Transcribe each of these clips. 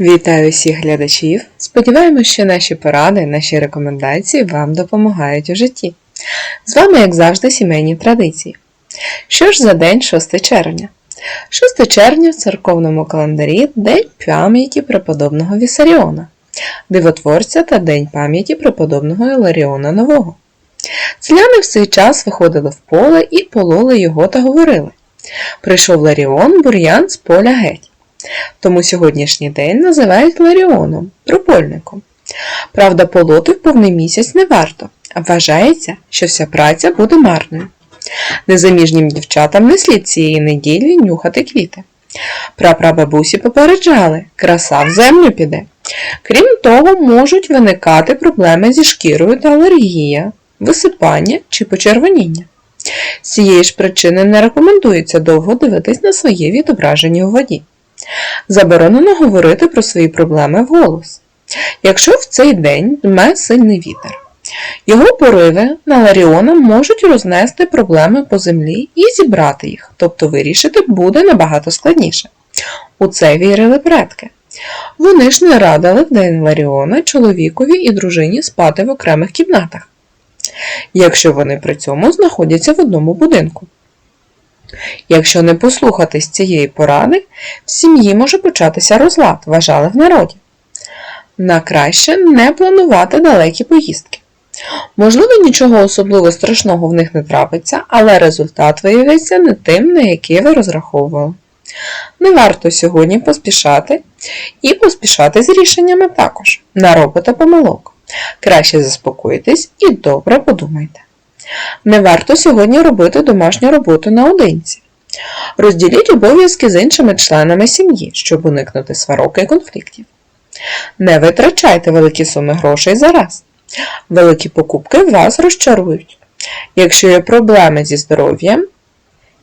Вітаю всіх глядачів! Сподіваємось, що наші поради, наші рекомендації вам допомагають у житті. З вами, як завжди, сімейні традиції. Що ж за день 6 червня? 6 червня в церковному календарі День пам'яті преподобного Вісаріона, дивотворця та День пам'яті преподобного Іларіона Нового. Селяни в цей час виходили в поле і пололи його та говорили: Прийшов Ларіон, бур'ян з поля геть. Тому сьогоднішній день називають Ларіоном, трупольником. Правда, полоти в повний місяць не варто, вважається, що вся праця буде марною. Незаміжнім дівчатам не слід цієї неділі нюхати квіти. Прапрабабусі попереджали, краса в землю піде. Крім того, можуть виникати проблеми зі шкірою та алергія, висипання чи почервоніння. З цієї ж причини не рекомендується довго дивитись на своє відображення у воді. Заборонено говорити про свої проблеми вголос. Якщо в цей день дме сильний вітер, його пориви на Ларіона можуть рознести проблеми по землі і зібрати їх, тобто вирішити буде набагато складніше. У це вірили предки. Вони ж не радили в день Ларіона чоловікові і дружині спати в окремих кімнатах, якщо вони при цьому знаходяться в одному будинку. Якщо не послухатись цієї поради, в сім'ї може початися розлад, вважали в народі. На краще не планувати далекі поїздки. Можливо, нічого особливо страшного в них не трапиться, але результат виявиться не тим, на який ви розраховували. Не варто сьогодні поспішати і поспішати з рішеннями також. Наробите помилок. Краще заспокойтесь і добре подумайте. Не варто сьогодні робити домашню роботу наодинці. Розділіть обов'язки з іншими членами сім'ї, щоб уникнути сварок і конфліктів. Не витрачайте великі суми грошей зараз. Великі покупки вас розчарують. Якщо є проблеми зі здоров'ям,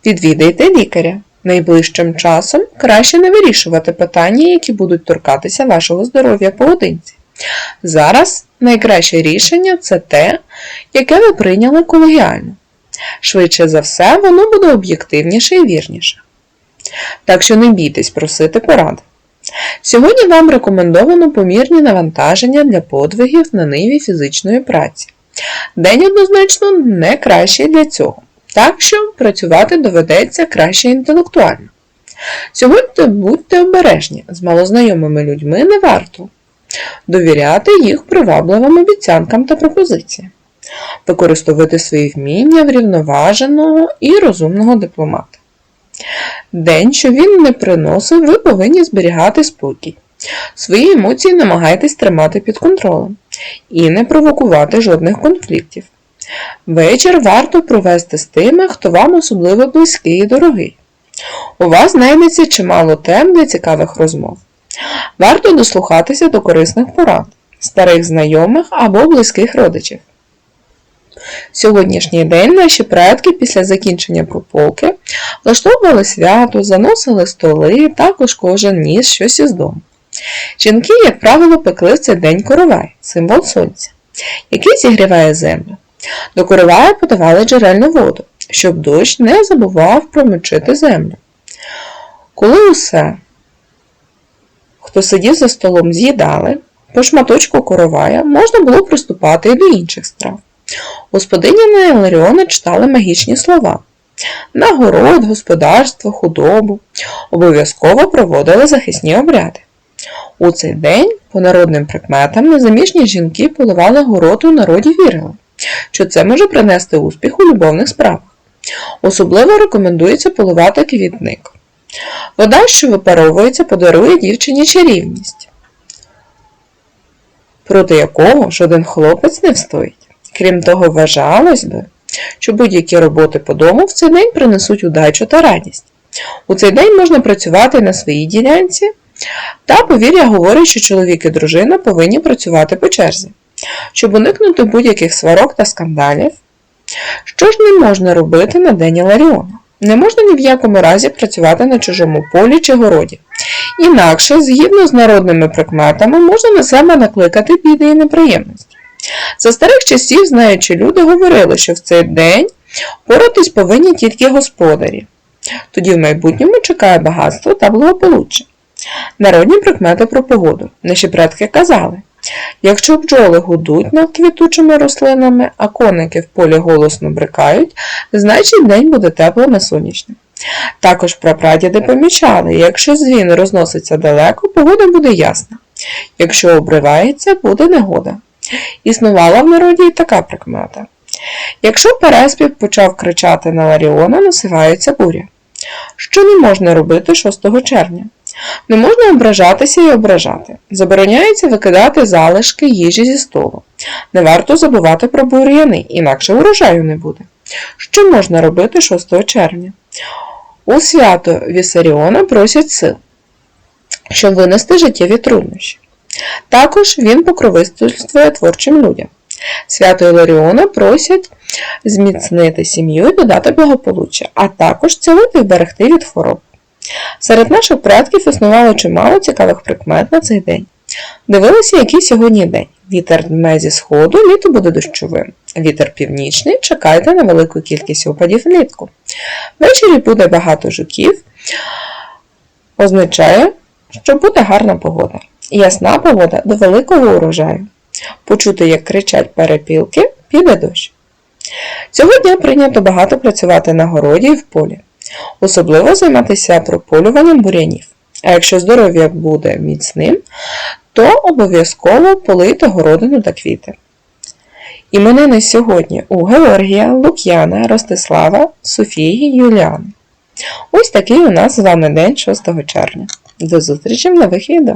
відвідайте лікаря. Найближчим часом краще не вирішувати питання, які будуть торкатися вашого здоров'я поодинці. Зараз найкраще рішення це те, яке ви прийняли колегіально. Швидше за все, воно буде об'єктивніше і вірніше. Так що не бійтесь просити поради. Сьогодні вам рекомендовано помірні навантаження для подвигів на ниві фізичної праці. День однозначно не кращий для цього, так що працювати доведеться краще інтелектуально. Сьогодні будьте обережні, з малознайомими людьми не варто довіряти їх привабливим обіцянкам та пропозиціям, використовувати свої вміння врівноваженого і розумного дипломата. День, що він не приносив, ви повинні зберігати спокій. Свої емоції намагайтесь тримати під контролем і не провокувати жодних конфліктів. Вечір варто провести з тими, хто вам особливо близький і дорогий. У вас знайдеться чимало тем для цікавих розмов. Варто дослухатися до корисних порад, старих знайомих або близьких родичів. Сьогоднішній день наші предки після закінчення прополки влаштовували свято, заносили столи, також кожен ніс щось із дому. Жінки, як правило, пекли в цей день коровай, символ сонця, який зігріває землю. До коровая подавали джерельну воду, щоб дощ не забував промочити землю. Коли усе, хто сидів за столом, з'їдали, по шматочку коровая можна було приступати і до інших страв. Господиня на Іларіона читали магічні слова. На город, господарство, худобу обов'язково проводили захисні обряди. У цей день, по народним прикметам, незаміжні жінки поливали город у народі вірили, що це може принести успіх у любовних справах. Особливо рекомендується поливати квітник. Вода, що випаровується, подарує дівчині чарівність, проти якого жоден хлопець не встоїть. Крім того, вважалось би, що будь-які роботи по дому в цей день принесуть удачу та радість. У цей день можна працювати на своїй ділянці, та повір'я говорить, що чоловік і дружина повинні працювати по черзі, щоб уникнути будь-яких сварок та скандалів. Що ж не можна робити на День Ларіона? Не можна ні в якому разі працювати на чужому полі чи городі. Інакше, згідно з народними прикметами, можна на себе накликати біди і неприємності. За старих часів, знаючи люди, говорили, що в цей день поратись повинні тільки господарі. Тоді в майбутньому чекає багатство та благополуччя. Народні прикмети про погоду. Наші предки казали, якщо бджоли гудуть над квітучими рослинами, а коники в полі голосно брикають, значить день буде теплим і сонячним. Також прапрадіди помічали, якщо дзвін розноситься далеко, погода буде ясна. Якщо обривається, буде негода. Існувала в народі і така прикмета. Якщо переспів почав кричати на Ларіона, насивається буря. Що не можна робити 6 червня? Не можна ображатися і ображати. Забороняється викидати залишки їжі зі столу. Не варто забувати про бур'яни, інакше урожаю не буде. Що можна робити 6 червня? У свято Вісаріона просять сил, щоб винести життєві труднощі. Також він покровительствує творчим людям. Свято Іларіона просять зміцнити сім'ю і додати благополуччя, а також цілити і берегти від хвороб. Серед наших предків існувало чимало цікавих прикмет на цей день. Дивилися, який сьогодні день. Вітер дме зі сходу, літо буде дощовим. Вітер північний, чекайте на велику кількість опадів влітку. Ввечері буде багато жуків, означає, що буде гарна погода. Ясна погода до великого урожаю. Почути, як кричать перепілки, піде дощ. Цього дня прийнято багато працювати на городі і в полі, особливо займатися прополюванням бурянів. А якщо здоров'я буде міцним, то обов'язково полити городину та квіти. Іменини сьогодні у Георгія, Лук'яна, Ростислава, Софії, Юліани. Ось такий у нас з вами день 6 червня. До зустрічі в нових відео!